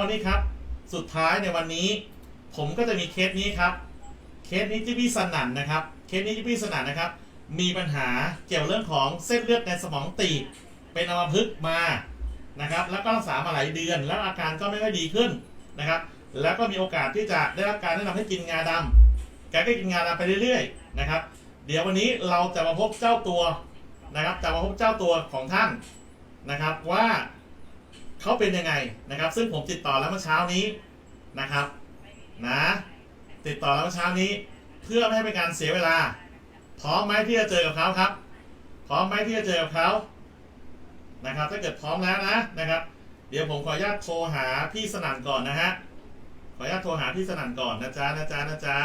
วันนี้ครับ สุดท้ายในวันนี้ ผมก็จะมีเคสนี้ครับ เคสนี้ที่พี่สนั่นนะครับ เคสนี้ที่พี่สนั่นนะครับ มีปัญหาเกี่ยวเรื่องของเส้นเลือดในสมองตีบเป็นอัมพฤกษ์มานะครับ แล้วก็รักษามาหลายเดือน แล้วอาการก็ไม่ค่อยดีขึ้นนะครับ แล้วก็มีโอกาสที่จะได้รับการแนะนำให้กินงาดำแกก็กินงาดำไปเรื่อยๆนะครับ เดี๋ยววันนี้เราจะมาพบเจ้าตัวนะครับ จะมาพบเจ้าตัวของท่านนะครับว่า เขาเป็นยังไงนะครับ ซึ่งผมติดต่อแล้วเมื่อเช้านี้นะครับนะติดต่อแล้วเมื่อเช้านี้ เพื่อไม่ให้เป็นการเสียเวลา พร้อมไหมที่จะเจอกับเขาครับ พร้อมไหมที่จะเจอกับเขานะครับ ถ้าเกิดพร้อมแล้วนะนะครับ เดี๋ยวผมขออนุญาตโทรหาพี่สนั่นก่อนนะฮะขออนุญาตโทรหาพี่สนั่นก่อนนะจ๊ะนะจ๊ะนะจ๊ะ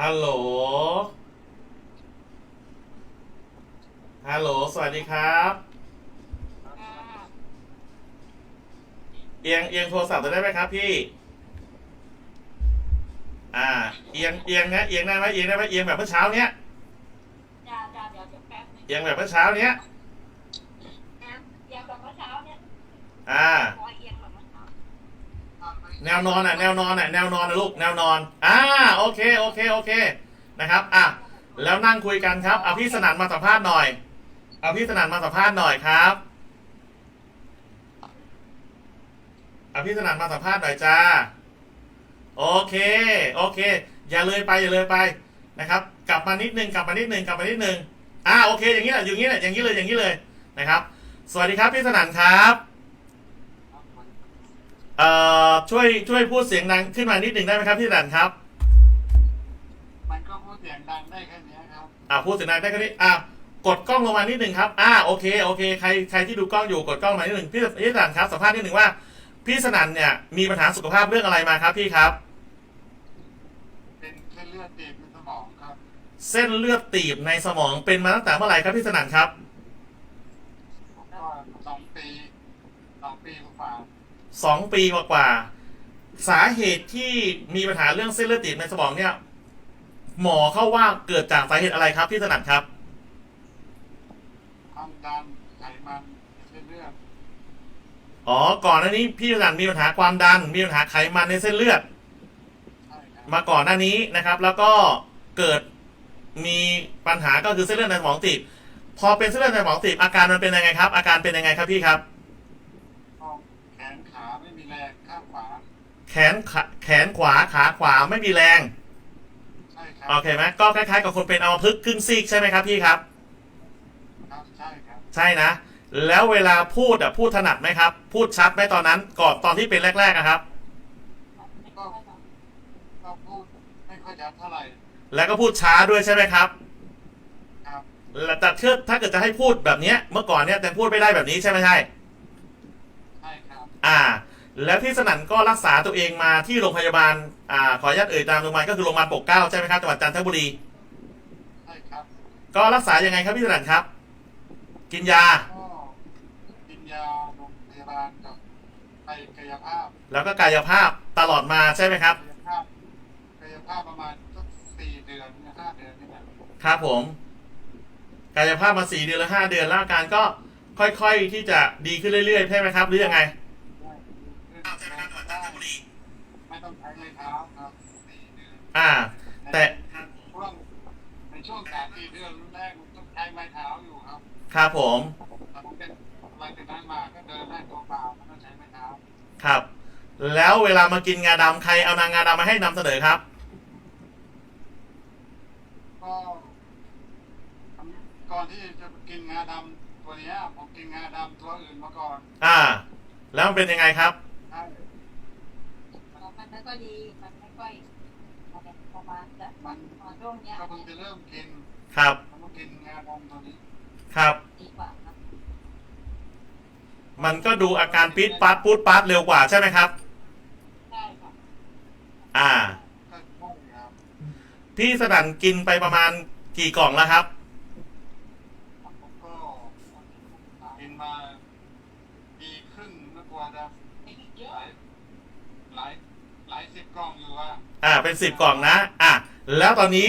ฮัลโหล ฮัลโหล สวัสดีครับ เอียงเอียงโทรศัพท์ได้ไหมครับพี่ อ่า เอียงเอียงนะเอียงได้ไหมเอียงได้ไหมเอียงแบบเมื่อเช้าเนี้ยจ้าจ้าเดี๋ยวเดี๋ยวแป๊บนึงเอียงแบบเมื่อเช้าเนี้ยนะเอียงแบบเมื่อเช้าเนี่ยอ่า ขอเอียงแบบเมื่อเช้า แนวนอนอะแนวนอนอะแนวนอนนะลูกแนวนอนอ่าโอเคโอเคโอเคนะครับอะแล้วนั่งคุยกันครับเอาพี่สนั่นมาสัมภาษณ์หน่อยเอาพี่สนั่นมาสัมภาษณ์หน่อยครับเอาพี่สนั่นมาสัมภาษณ์หน่อยจ้าโอเคโอเค อย่าเลยไปอย่าเลยไปนะครับ กลับมานิดนึงกลับมานิดนึงกลับมานิดนึงอ่าโอเค อย่างนี้แหละอย่างนี้แหละอย่างนี้เลยอย่างนี้เลยนะครับ สวัสดีครับพี่สนั่นครับ เอ่อช่วยช่วยพูดเสียงดังขึ้นมานิดหนึ่งได้ไหมครับพี่สนั่นครับมันก็พูดเสียงดังได้แค่เนี้ยครับอ่าพูดเสียงดังได้แค่นี้อ่ากดกล้องลงมานิดหนึ่งครับอ่าโอเคโอเคใครใครที่ดูกล้องอยู่กดกล้องมานิดหนึ่งพี่พี่สนั่นครับสัมภาษณ์นิดหนึ่งว่า พี่สนั่นเนี่ยมีปัญหาสุขภาพเรื่องอะไรมาครับพี่ครับ เป็นเส้นเลือดตีบในสมองครับ เส้นเลือดตีบในสมองเป็นมาตั้งแต่เมื่อไหร่ครับพี่สนั่นครับผมก็สองปีสองปีกว่า สองปีกว่าๆสาเหตุที่มีปัญหาเรื่องเส้นเลือดตีบในสมองเนี่ย หมอเข้าว่าเกิดจากสาเหตุอะไรครับพี่สนั่นครับ ความดันไขมันในเส้นเลือดอ๋อ ก่อนหน้านี้พี่สนั่นมีปัญหาความดัน มีปัญหาไขมันในเส้นเลือด ใช่ครับมาก่อนหน้านี้นะครับ แล้วก็เกิดมีปัญหาก็คือเส้นเลือดในสมองตีบพอเป็นเส้นเลือดในสมองตีบอาการมันเป็นยังไงครับ อาการเป็นยังไงครับพี่ครับก็แขนขาไม่มีแรงข้างขวา แขนขาแขนขวาขาขวาไม่มีแรง ใช่ครับโอเคไหมก็คล้ายๆกับคนเป็นอัมพฤกษ์ครึ่งซีกใช่ไหมครับพี่ครับ ครับใช่ครับใช่นะ แล้วเวลาพูดอะพูดถนัดไหมครับ พูดชัดไหมตอนนั้นก่อนตอนที่เป็นแรกๆอะครับ ก็ก็พูดไม่ค่อยชัดเท่าไหร่แล้วก็พูดช้าด้วยใช่ไหมครับครับแล้วแต่เชื่อถ้าเกิดจะให้พูดแบบเนี้ยเมื่อก่อนเนี่ยแต่พูดไม่ได้แบบนี้ใช่ไหมใช่ ใช่ครับ อ่า แล้วพี่สนั่นก็รักษาตัวเองมาที่โรงพยาบาลอ่าขออนุญาตเอ่ยตามโรงพยาบาลก็คือโรงพยาบาลปกเกล้าใช่ไหมครับจังหวัดจันทบุรี ใช่ครับก็รักษายังไงครับพี่สนั่นครับ กินยา ก็กินยาโรงพยาบาลกับไปกายภาพแล้วก็กายภาพตลอดมาใช่ไหมครับ กายภาพกายภาพประมาณสักสี่เดือนห้าเดือนนี่แหละครับผม กายภาพมาสี่เดือนหรือห้าเดือนแล้วอาการก็ค่อยๆที่จะดีขึ้นเรื่อยๆใช่ไหมครับ หรือยังไง ไม่ ต้องใช้ไม้เท้าครับสี่เดือนอ่า แต่ช่วงในช่วงสามสี่เดือนแรกมันต้องใช้ไม้เท้าอยู่ครับครับผมหลังจากหลังจากนั้นมาก็เดินได้ตัวเปล่าไม่ต้องใช้ไม้เท้าครับ แล้วเวลามากินงาดำใครเอานางงาดำมาให้นำเสนอครับ ก็ก่อนที่จะกินงาดำตัวเนี้ยผมกินงาดำตัวอื่นมาก่อน อ่า แล้วมันเป็นยังไงครับใช่มัน ไม่ค่อยดีมันไม่ค่อยประมาณจะมันมาช่วงเนี้ยก็เพิ่งจะเริ่มกินครับผมก็กินงาดำตัวนี้ครับ ดีกว่าครับมันก็ดูอาการปี๊ดปัดปูดปัดเร็วกว่าใช่ไหมครับใช่ค่ะอ่าก็ใช่ครับพี่สนั่นกินไปประมาณกี่กล่องแล้วครับ ผมก็กินมาปีครึ่งนักว่าจะ เย ห อะ ลายหลายหลายสิบ กล่องอยู่ว่าอ่าเป็นสิบกล่องนะ อะแล้วตอนนี้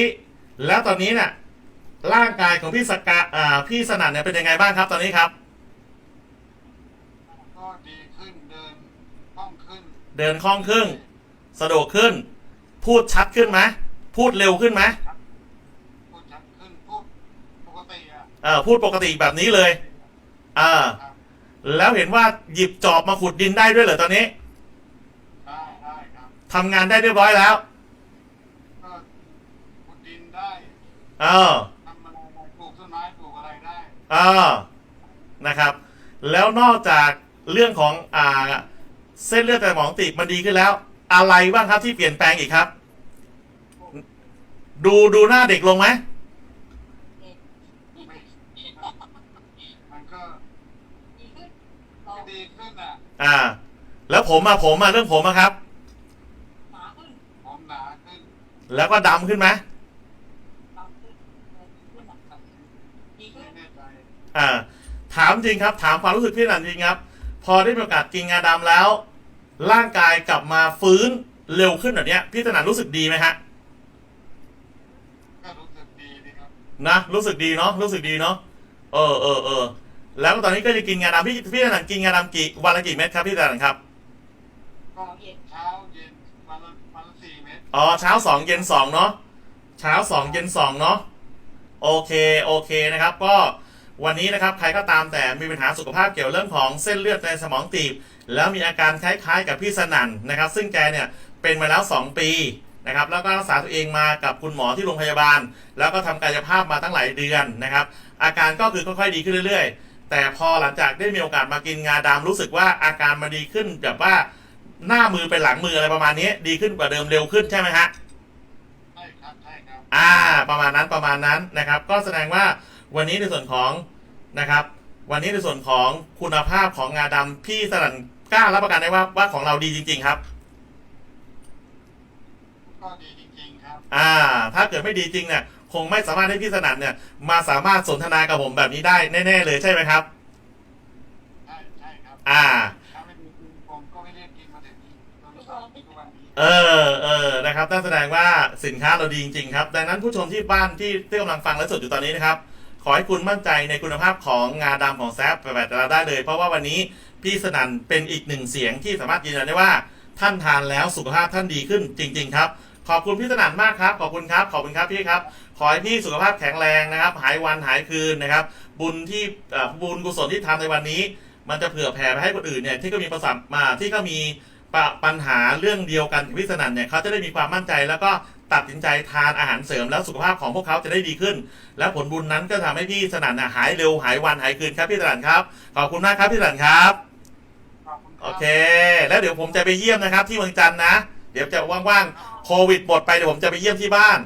แล้วตอนนี้เนี่ยร่างกายของพี่สกาอ่าพี่สนั่นเนี่ยเป็นยังไงบ้างครับ ตอนนี้ครับ ก็ดีขึ้นเดินคล่องขึ้น เดินคล่องขึ้นสะดวกขึ้น พูดชัดขึ้นไหมพูดเร็วขึ้นไหมพูดชัดขึ้นพูดปกติอะเออพูดปกติแบบนี้เลยอ่าครับแล้วเห็นว่าหยิบจอบมาขุดดินได้ด้วยเหรอตอนนี้ได้ได้ครับ ทำงานได้เรียบร้อยแล้วก็ขุดดินได้เออทำอะไรปลูกต้นไม้ปลูกอะไรได้เออนะครับ แล้วนอกจากเรื่องของอ่าเส้นเลือดในสมองตีบมันดีขึ้นแล้ว อะไรบ้างครับที่เปลี่ยนแปลงอีกครับ ดูดูหน้าเด็กลงไหมไม่มันก็ดีขึ้นโตก็ดีขึ้นอะอ่า แล้วผมอะผมอะเรื่องผมอะครับ หนาขึ้น ผมหนาขึ้น แล้วก็ดำขึ้นไหมอ่า ถามจริงครับ ถามความรู้สึกพี่หนันจริงครับ พอได้มีโอกาสกินงาดำแล้ว ร่างกายกลับมาฟื้นเร็วขึ้นแบบนี้ยพี่ถนันรู้สึกดีไหมฮะนะรู้สึกดีเนาะรู้สึกดีเนาะเออเออเออแล้วตอนนี้ก็จะกินงาดำพี่พี่ถนันกินงาดำกี่วันละกี่เม็ดครับพี่ถนันครับก็เช้าเย็นวันละวันละสี่เม็ด อ๋อเช้าสองเย็นสองเนาะเช้าสองเย็นสองเนาะโอเคโอเคนะครับ ก็วันนี้นะครับใครก็ตามแต่มีปัญหาสุขภาพเกี่ยวเรื่องของเส้นเลือดในสมองตีบ แล้วมีอาการคล้ายๆ กับพี่สนั่นนะครับ ซึ่งแกเนี่ยเป็นมาแล้ว 2 ปีนะครับแล้วก็รักษาตัวเองมากับคุณหมอที่โรงพยาบาล แล้วก็ทำกายภาพมาตั้งหลายเดือนนะครับ อาการก็คือค่อยๆดีขึ้นเรื่อย ๆ แต่พอหลังจากได้มีโอกาสมากินงาดำรู้สึกว่าอาการมันดีขึ้นแบบว่า หน้ามือเป็นหลังมืออะไรประมาณนี้ ดีขึ้นกว่าเดิมเร็วขึ้นใช่ไหมฮะใช่ครับใช่ครับอ่า ประมาณนั้นประมาณนั้นนะครับ ก็แสดงว่าวันนี้ในส่วนของนะครับ วันนี้ในส่วนของคุณภาพของงาดำพี่สนั่นกล้ารับประกันได้ว่าว่าของเราดีจริง ๆครับก็ดีจริงๆครับอ่า ถ้าเกิดไม่ดีจริงเนี่ยคงไม่สามารถให้พี่สนั่นเนี่ย มาสามารถสนทนากับผมแบบนี้ได้แน่ ๆ เลยใช่ไหมครับใช่ใช่ครับ อ่า เออเออนะครับนั่นแสดงว่าสินค้าเราดีจริงๆครับ ดังนั้นผู้ชมที่บ้านที่ที่กำลังฟังและสดอยู่ตอนนี้นะครับ ขอให้คุณมั่นใจในคุณภาพของงาดำของแซฟแบบเราได้เลย เพราะว่าวันนี้พี่สนันเป็นอีกหนึ่งเสียงที่สามารถยืนยันได้ว่าท่านทานแล้วสุขภาพท่านดีขึ้นจริง ๆ ครับ ขอบคุณพี่สนันมากครับ ขอบคุณครับ ขอบคุณครับพี่ครับ ขอให้พี่สุขภาพแข็งแรงนะครับ หายวันหายคืนนะครับ บุญที่เอ่อบุญกุศลที่ทำในวันนี้ มันจะเผื่อแผ่ไปให้คนอื่นเนี่ยที่ก็มีประสบมาที่ก็มี ปปัญหาเรื่องเดียวกันกับพี่สนันเนี่ยเขาจะได้มีความมั่นใจแล้วก็ตัดสินใจทานอาหารเสริมแล้วสุขภาพของพวกเขาจะได้ดีขึ้น และผลบุญนั้นก็ทำให้พี่สนันน่ะหายเร็วหายวันหายคืนครับพี่สนันครับขอบคุณมากครับพี่สนันครับโอเค แล้วเดี๋ยวผมจะไปเยี่ยมนะครับ ที่เมืองจันทร์นะ เดี๋ยวจะว่างๆโควิดหมดไปเดี๋ยวผมจะไปเยี่ยมที่บ้าน